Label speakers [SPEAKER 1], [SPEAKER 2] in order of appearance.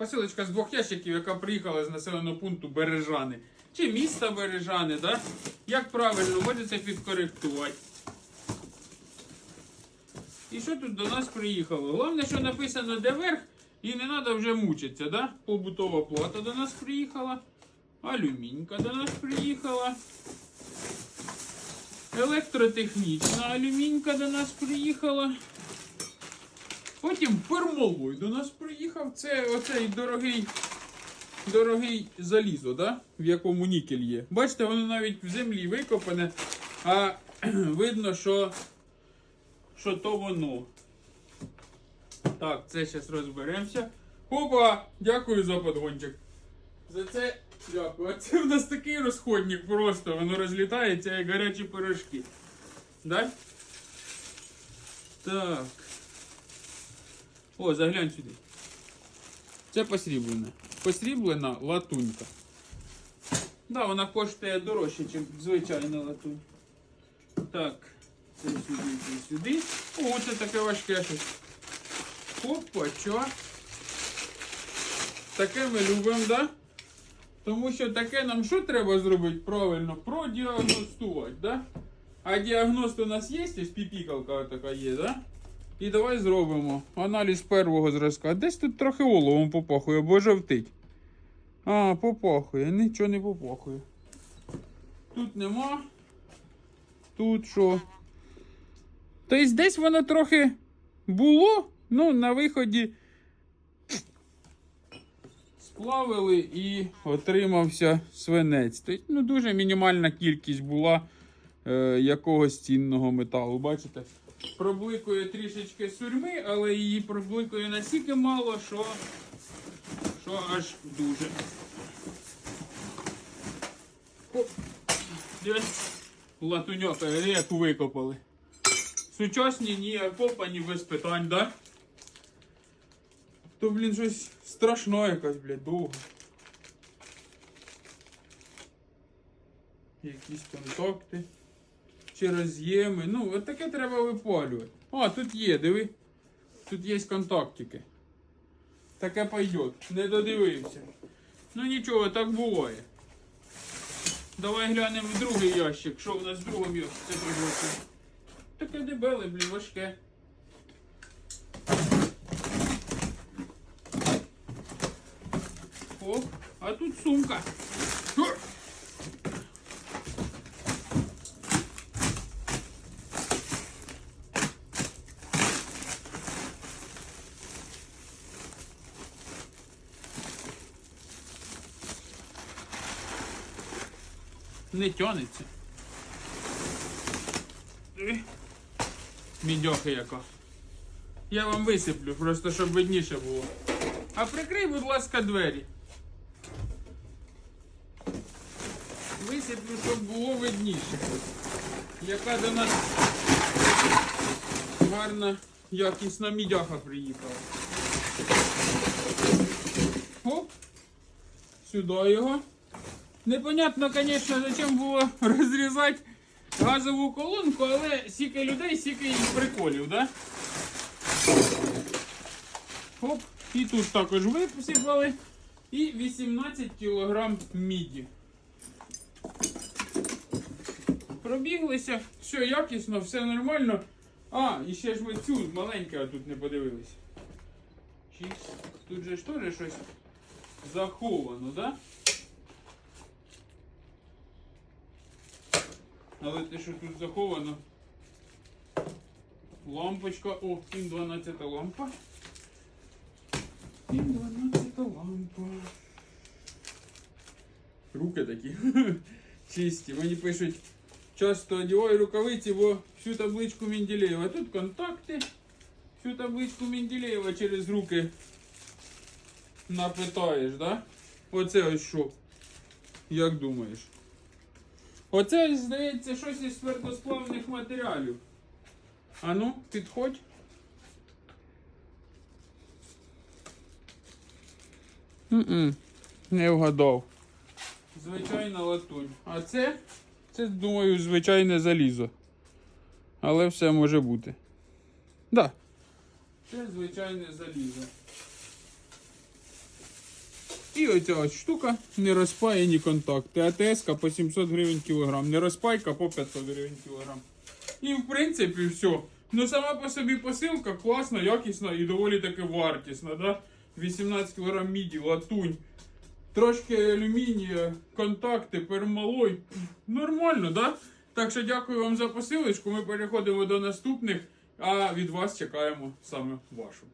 [SPEAKER 1] посилочка з двох ящиків, яка приїхала з населеного пункту Бережани. Чи міста Бережани, да? Як правильно, можете підкоректувати. І що тут до нас приїхало? Головне, що написано де верх, і не треба вже мучитися, да? Побутова плата до нас приїхала. Алюмінька до нас приїхала. Електротехнічна алюмінька до нас приїхала. Потім пермолой до нас приїхав. Це оцей дорогий, дорогий залізо, да? в якому нікель є. Бачите, воно навіть в землі викопане, а видно, що, що то воно. Так, це зараз розберемося. Опа! Дякую за подгончик. За це дякую. А це в нас такий розходник просто, воно розлітається як гарячі пирожки. Да? Так. О, заглянь сюди. Це посріблена. Посріблена латунька. Да, вона коштує дорожче, ніж звичайна латунь. Так, це сюди, це сюди. О, це таке важке щось. Опа, чо? Таке ми любимо, да? Тому що таке нам що треба зробити правильно? Продіагностувати, да? А діагност у нас є, ось піпікалка така є, да? І давай зробимо аналіз первого зразка. Десь тут трохи оловом попахує, або жовтить. А, попахує, нічого не попахує. Тут нема. Тут що? Тобто десь воно трохи було, ну на виході сплавили і отримався свинець. Тобто, ну, дуже мінімальна кількість була е, якогось цінного металу. Бачите? Пробликує трішечки сурми, але її пробликує настільки мало, що, що аж дуже. Оп. Дивись, латуньока, як викопали. Сучасні ні, а копані без питань, да? То, блін, щось страшне якась, блядь, довго. Якісь контакти. Чи роз'єми. Ну, от таке треба випалювати. А, тут є, диви. Тут є контактики. Таке пойдет. Не додивився. Ну нічого, так буває. Давай глянемо в другий ящик. Що в нас в другому ящику? Приготує. Таке дебеле, блін, важке. О, а тут сумка. Не тянеться. Диви. Мідьоха яка. Я вам висиплю, просто щоб видніше було. А прикрий, будь ласка, двері. Висиплю, щоб було видніше. Яка до нас гарна якісна мідяха приїхала. Оп. Сюди його. Непонятно, звісно, зачем було розрізати газову колонку, але стільки людей, стільки і приколів, да? Хоп, і тут також висипали. І 18 кг міді. Пробіглися, все якісно, все нормально. А, і ще ж ви цю маленьку тут не подивилися. Чікс. Тут же ж теж щось заховано, да? Але те, що тут заховано. Лампочка. О, пін 12 лампа. Пін 12 лампа. Руки такі. Чисті. Мені пишуть, часто одягаю рукавиці, бо всю табличку Менделєєва. Тут контакти. Всю табличку Менделєєва через руки напитаєш, да? Оце ось що. Як думаєш? Оце, здається, щось із твердосплавних матеріалів. А ну, підходь. м Не вгадав. Звичайна латунь. А це, це, думаю, звичайне залізо. Але все може бути. Да. Це звичайне залізо. І оця ось штука не розпаяні контакти. АТС по 700 гривень кілограм, не розпайка по 500 гривень кілограм. І в принципі все. Ну сама по собі посилка класна, якісна і доволі таки вартісна. Да? 18 кг міді, латунь. Трошки алюмінія, контакти, пермалой. Нормально, да? Так що дякую вам за посилочку. Ми переходимо до наступних, а від вас чекаємо саме вашу.